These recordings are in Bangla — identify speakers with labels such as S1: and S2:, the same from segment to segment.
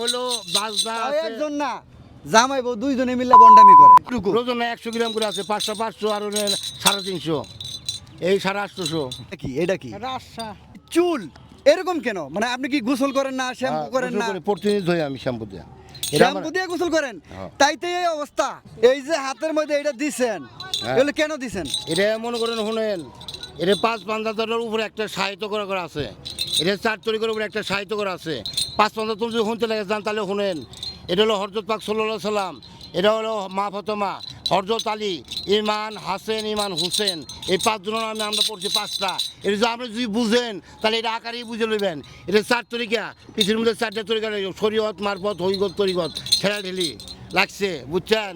S1: হলো বাজনা আছে।
S2: একজন না জামাই বউ দুইজনে মিলে বন্ডামি করে।
S1: একশো গ্রাম করে আছে পাঁচশো পাঁচশো আর সাড়ে তিনশো। এই সাড়ে আটশোশো।
S2: কি? এটা কি? চুল? এরকম কেন? মানে আপনি কি গোসল করেন না শ্যাম্পু করেন না?
S1: প্রতিদিন ধুই আমি শ্যাম্পু দিয়ে।
S2: শ্যাম্পু দিয়ে গোসল করেন?
S1: হ্যাঁ।
S2: তাইতে এই অবস্থা। এই যে হাতের মধ্যে এটা দিছেন
S1: হ্যাঁ।
S2: এগুলো কেন দিছেন?
S1: এটা মনে করেন শুনেন এটা পাঁচ পান্দাতার উপরে একটা সাহিত্য করা করা আছে। এটা চার তরিকের উপরে একটা সাহিত্য করা আছে। পাঁচ পঞ্চাশ তুমি যদি শুনতে লাগে, যান তাহলে শুনেন। এটা হলো হরজত পাক সাল্লাহ সাল্লাম এটা হলো মা ফতমা, হরজত আলী, ইমান হাসেন, ইমান হুসেন। এই পাঁচজনের নামে আমরা পড়ছি পাঁচটা। এটা যদি আপনি যদি বুঝেন, তাহলে এটা আকারেই বুঝে নেবেন। এটা চার তরিকা, পৃথিবীর মধ্যে চারটা তরিকা শরীয়ত, মারফত, হৈগত তরিগত ঠেলা ঠেলি লাগছে বুঝছেন?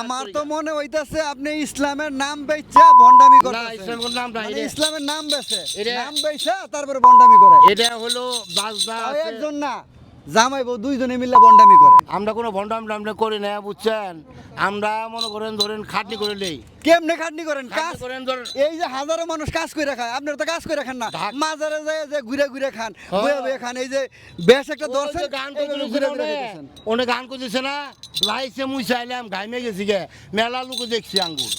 S2: আমার তো মনে হইতাছে আপনি ইসলামের নাম বেচা বন্ডামি
S1: না
S2: করেন
S1: ইসলামের নাম না
S2: ইসলামের নাম বেচে নাম বেচা তারপরে বন্ডামি করে।
S1: এটা হলো বাজদা।
S2: একজন না। জামাই বউ দুইজনে মিলে বন্ডামি করে।
S1: আমরা কোনো ভণ্ডাম টামটা করি না বুঝছেন? আমরা মনে করেন ধরেন খাটনি করে নেই।
S2: কেমনে খাটনি করেন? কাজ
S1: খাটনি করেন ধরেন
S2: এই যে হাজারো মানুষ কাজ করে খায় আপনারা তো কাজ করে খান না।
S1: ঢাক-
S2: মাজারে যায় যে ঘুরে ঘুরে খান
S1: হ্যাঁ।
S2: বয়ে বয়ে খান এই যে বেশ একটা
S1: ওই
S2: দর্শন
S1: যে গান
S2: এইভাবে
S1: করতেছে
S2: ঘুরে ঘুরে
S1: ওনে, ওনে গান করতেছে না লাইছে মুই চাইলাম ঘাইমে গেছি গে। মেলা লোক দেখছি আঙ্গুর।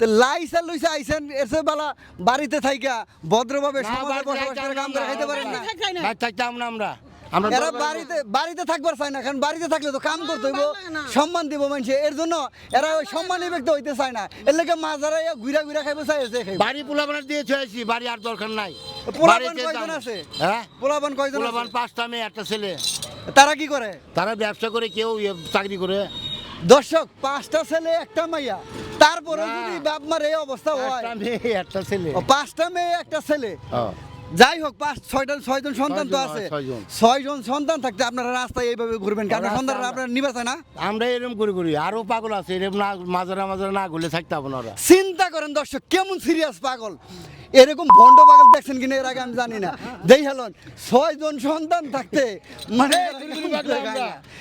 S2: তো লাইসা লইসা আইছেন এসে বেলা বাড়িতে থাইকা ভদ্রভাবে
S1: না,
S2: সমাজে বসবাস করে কাম করে খাইতে পারেন না।
S1: থাকতাম না আমরা।
S2: এরা বাড়িতে বাড়িতে থাকবার চায় না কারণ বাড়িতে থাকলে তো কাম করতে হইব
S3: ভালো লাগে না।
S2: সম্মান দিব মানুষে। এর জন্য এরা ওই সম্মানী ব্যক্তি হইতে চায় না। এর লেগে মাজারা ঘুরা ঘুরা খাইবো চাই এসে খাইবো।
S1: বাড়ি পোলাবান দিয়ে চলেছি বাড়ি আর দরকার নাই।
S2: পোলাপান কয়জন আছে?
S1: হ্যাঁ?
S2: পোলাপান কয়জন
S1: পোলাপান পাঁচটা মেয়ে একটা ছেলে।
S2: তারা কি করে?
S1: তারা ব্যবসা করে কেউ চাকরি করে।
S2: দর্শক পাঁচটা ছেলে একটা মাইয়া। তারপরে যদি বাপ মার এই অবস্থা হয়
S1: একটা ছেলে।
S2: পাঁচটা মেয়ে একটা ছেলে। যাই হোক পাঁচ ছয়জন ছয়জন সন্তান তো আছে।
S1: ছয়জন।
S2: সন্তান থাকতে আপনারা রাস্তায় এইভাবে ঘুরবেন কারণ
S1: রাস্তায়
S2: সন্তান আপনারা নিবা চায় না।
S1: আমরা এরকম করে করি আরও পাগল আছে এরকম না মাজারা মাজারা না ঘুরলে থাকতে না
S2: চিন্তা করেন দর্শক কেমন সিরিয়াস পাগল? এরকম ভণ্ড পাগল দেখছেন কিনা এর আগে আমি জানি না। দেই হেলন ছয়জন সন্তান থাকতে মানে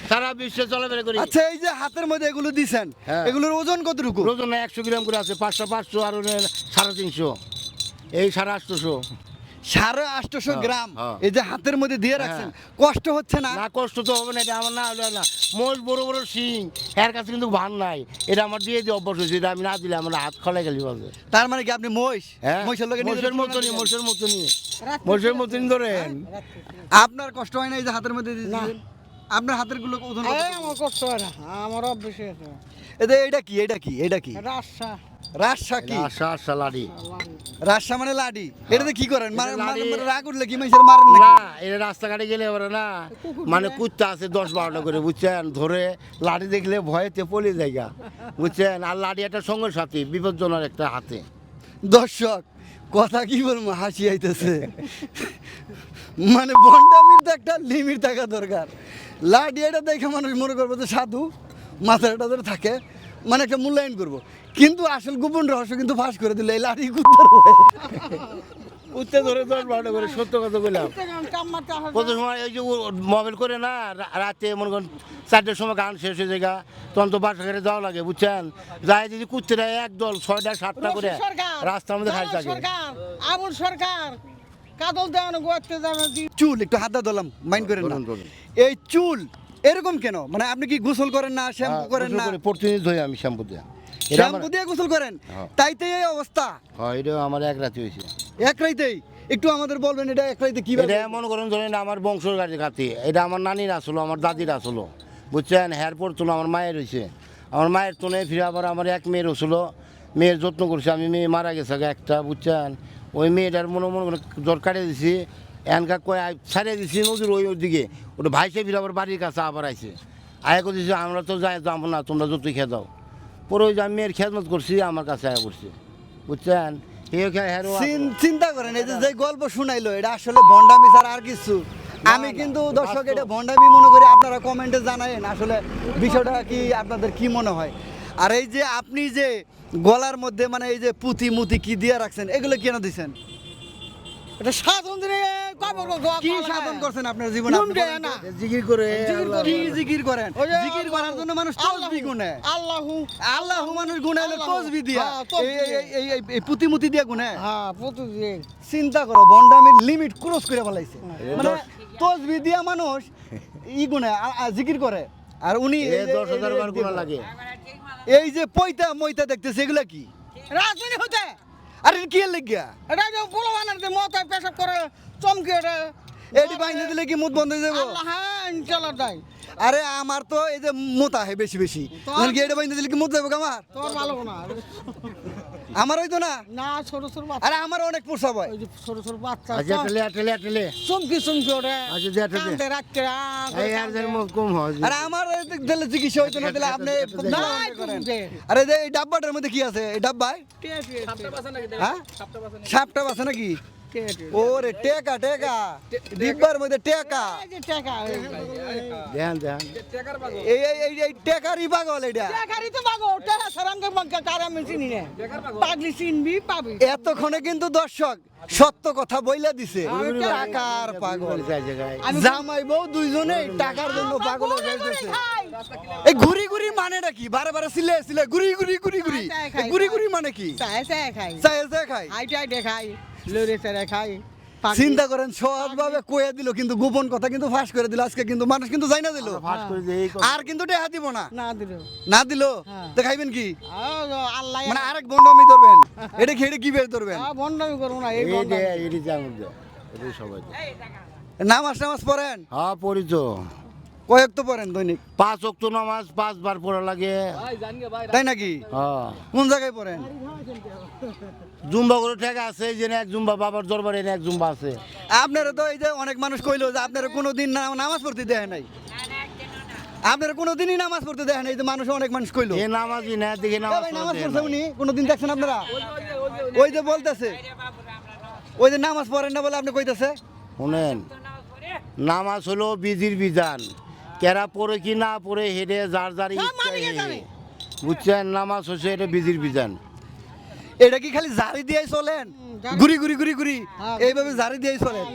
S1: সারা বিশ্বে চলাফেরা করি
S2: আচ্ছা এই যে হাতের মধ্যে এগুলো দিছেন
S1: হ্যাঁ।
S2: এগুলোর ওজন কতটুকু?
S1: রোজনা একশো গ্রাম করে আছে পাঁচশো পাঁচশো আর সাড়ে তিনশো। এই সাড়ে আটশোশো।
S2: সাড়ে আটশোশো
S1: হ্যাঁ,
S2: গ্রাম।
S1: হ্যাঁ।
S2: এই যে হাতের মধ্যে দিয়ে রাখছেন কষ্ট হচ্ছে না?
S1: না কষ্ট তো হবে না এটা আমার না হলে না। মোষ বড় বড় শিং এর কাছে কিন্তু ভান নাই। এটা আমার দিয়ে দিয়ে অভ্যাস হয়েছে এটা আমি না দিলে আমার হাত খলাই গেলি বলবে।
S2: তার মানে কি আপনি মহিষ?
S1: হ্যাঁ।
S2: মহিষের লোকের
S1: মহিষের মতনই মহিষের মতনই মহিষের মতনই ধরেন।
S2: আপনার কষ্ট হয় না এই যে হাতের মধ্যে দিয়ে? আপনার হাতেরগুলো ওজন
S3: আমার কষ্ট হয় না আমার অভ্যেস আছে
S2: এতে এটা কি এটা কি এটা কি?
S3: রাস্তা
S2: রাজশা কি?
S1: আশা আশা লাড়ি।
S2: রাজশা মানে লাডি। এটাতে কি করেন? মানে
S1: এটা
S2: মানে রাগ উঠলে কি মানুষের মারেন
S1: না এটা রাস্তাঘাটে গেলে এবারে না। মানে কুত্তা আছে দশ বারোটা করে বুঝছেন? ধরে লাঠি দেখলে ভয়েতে পড়ে জায়গা বুঝছেন? আর লাঠি একটা সঙ্গে সাথী বিপজ্জনক একটা হাতে।
S2: দর্শক কথা কি বলব? হাসি আইতেছে। মানে বন্ডামির তো একটা লিমিট থাকা দরকার। লাডি এটা দেখে মানুষ মনে করব যে সাধু মাথাটা ধরে থাকে মানে একটা মূল্যায়ন করব। কিন্তু আসল গোপন রহস্য কিন্তু ফাঁস করে দিল এই লাঠি কুত্তার ভয়ে।
S1: কুত্তে ধরে দশ বারোটা করে সত্য কথা বললাম। কত সময় এই যে মোবাইল করে না রা- রাতে মনে করেন চারটের সময় গান শেষ হয়ে যায় তখন তো বাসা ঘাটে যাওয়া লাগে বুঝছেন? যাই যদি কুত্তেরা একদল ছয়টা সাতটা করে রাস্তার মধ্যে খাই থাকে।
S3: আবুল সরকার কাদল দেওয়ানো গোয়াতে যাবে
S2: চুল একটু হাত ধরলাম মাইন্ড করেন না। এই চুল এরকম কেন? মানে আপনি কি গোসল করেন না শ্যাম্পু করেন না?
S1: হ্যাঁ, প্রতিদিন ধুই আমি শ্যাম্পু দিয়ে। আমার
S2: শ্যাম্পু দিয়ে গোসল করেন?
S1: হ্যাঁ।
S2: তাইতে এই অবস্থা?
S1: হ্যাঁ এটা আমার এক রাতে হয়েছে।
S2: এক রাইতেই? একটু আমাদের বলবেন এটা এক রাইতে কি
S1: এটা মনে করেন ধরেন আমার বংশের গাড়ি খাতি। এটা আমার নানির আসলো আমার দাদির আসলো। বুঝছেন? হ্যার পর তুলো আমার মায়ের হয়েছে আমার মায়ের তোনে ফিরে আবার আমার এক মেয়ের হছিল মেয়ের যত্ন করছে আমি মেয়ে মারা গেছে একটা বুঝছেন? ওই মেয়েটার মনে মনে করে জ্বর কাটিয়ে দিছি এনকা কয়ে ছাড়িয়ে দিছি নদীর ওই দিকে ওটা ভাইসে ফিরে আবার বাড়ির কাছে আবার আইছে। আয়া করে দিছি আমরা তো যাই যাব না তোমরা যতই খেয়ে দাও। পরে ওই যে আমি মেয়ের খেদমত করছি আমার কাছে আয়া করছি বুঝছেন?
S2: চিন- চিন্তা করেন এই যে গল্প শুনাইলো এটা আসলে ভন্ডামি ছাড়া আর কিছু। আমি কিন্তু দর্শক এটা ভন্ডামি মনে করি আপনারা কমেন্টে জানায়েন আসলে বিষয়টা কি আপনাদের কি মনে হয়? আর এই যে আপনি যে গলার মধ্যে মানে এই যে পুঁতি মুতি কি দিয়ে রাখছেন এগুলো কেন দিছেন?
S3: এটা সাধন দিনে
S2: কি সাধন করছেন আপনার জীবনে? আপনি
S3: নুন দেয়
S2: বলেন তো?
S3: না।
S1: জিকির করে আল্লাহ-
S2: কি জিকির করেন? জিকির করার জন্য মানুষ তসবি গুনে।
S3: আল্লাহু
S2: আল্লাহ মানুষ গুনাইলে
S3: আল্লাহু।
S2: তসবি দিয়া।
S3: হ্যাঁ,
S2: এই- এই- এই এই- এই পুঁতি মুতি দিয়া গুনে।
S3: হ্যাঁ
S2: চিন্তা করো বন্ডামির লিমিট ক্রস করে ফেলাইছে। মানে তসবি দিয়া মানুষ ই গুনে জিকির করে। আর উনি
S1: দশ হাজার বার লাগে।
S2: এই যে পয়তা মইতা দেখতেছে এগুলা কি?
S3: রাজনীতি হতে
S2: আরে এটা কি এর লাগিয়া?
S3: এটা যে পোলো বানার যে মত পেশাব করে চমকে এটা
S2: এটি বাইন্ধে দিলে কি মুদ বন্ধ হয়ে যাব?
S3: আল্লাহ হ্যাঁ ইনশাল্লাহ
S2: আরে আমার তো এই যে মোতা হয় বেশি বেশি। এটা বাইন্ধে দিলে কি মুত যাব আমার?
S3: তোর ভালো না
S2: আমার হইতো না?
S3: না ছোট ছোট বাচ্চা।
S2: আরে আমার অনেক পোষা ভাই
S3: ওই যে ছোট ছোট বাচ্চা
S1: আজ টেলে টেলে টেলে
S3: চমকি চমকি ওরে।
S1: আজ যে
S3: টেলে রাখতে
S1: এই আর যেন কম হয়।
S2: আরে আমার দিলে চিকিৎসা হইতো না দিলে আপনি
S3: না
S2: করেন। আরে যে এই ডাব্বাটার মধ্যে কি আছে? এই ডাব্বায়? হ্যাঁ? সাপটা বাসা নাকি? ওরে টেকা টেকা। ডিব্বার মধ্যে টেকা।
S1: দেখান দেখান
S2: এই এই এই টেকারই পাগল এটা।
S3: টাকারই তো বাগো টাকা সরঙ্গে বাঙ্কা কারা আমি চিনি না পাগলি চিনবি পাবি।
S2: এতক্ষণে কিন্তু দর্শক সত্য কথা বইলা দিছে। টাকার পাগল। জামাই বউ দুইজনে টাকার জন্য পাগল হয়ে এই ঘুরি ঘুরি মানেটা কি বারে বারে সিলে সিলে ঘুরি ঘুরি ঘুরি ঘুরি ঘুরি ঘুরি মানে কি
S3: চায় চায় খাই
S2: খাই
S3: লড়ে খাই
S2: চিন্তা করেন সহজ ভাবে কয়ে দিল কিন্তু গোপন কথা কিন্তু ফাঁস করে দিল আজকে কিন্তু মানুষ কিন্তু যাই না দিল। আর কিন্তু টেহা দিব না
S3: না দিল
S2: না দিল
S3: হ্যাঁ।
S2: তো খাইবেন কি
S3: আল্লাহ
S2: মানে আরেক বন্ডমি ধরবেন এটা খেয়ে কি বের ধরবেন
S3: বন্ধমি করব না এই
S1: দে এই সবাই
S2: নামাজ নামাজ পড়েন
S1: হ্যাঁ পড়িত
S2: কয়েক তো পড়েন দৈনিক?
S1: পাঁচ অক্ত নামাজ পাঁচবার পড়া লাগে।
S2: তাই নাকি?
S1: হ্যাঁ।
S2: কোন জায়গায় পড়েন?
S1: জুম্বা করে ঠেকা আছে যে এক জুম্বা বাবার দরবারে এক জুম্বা আছে।
S2: আপনারা তো এই যে অনেক মানুষ কইলো যে আপনারা কোনো দিন নামাজ পড়তে দেয় নাই। আপনারা কোনো দিনই নামাজ পড়তে দেয় নাই এই যে মানুষ অনেক মানুষ কইলো।
S1: এ নামাজই না দেখে নামাজ
S2: নামাজ পড়ছে উনি? কোনো দিন দেখছেন আপনারা? ওই যে বলতেছে। ওই যে নামাজ পড়েন না বলে আপনি কইতেছে?
S1: শুনেন নামাজ হলো বিধির বিধান। কেরা পরে কি না পরে হেডে যার যার। বুঝছেন নামাজ হচ্ছে এটা বিজির বিজান।
S2: এটা কি খালি জারি দিয়ে চলেন? ঘুরি ঘুরি ঘুরি ঘুরি।
S3: হ্যাঁ।
S2: এইভাবে জারি দিয়ে চলেন।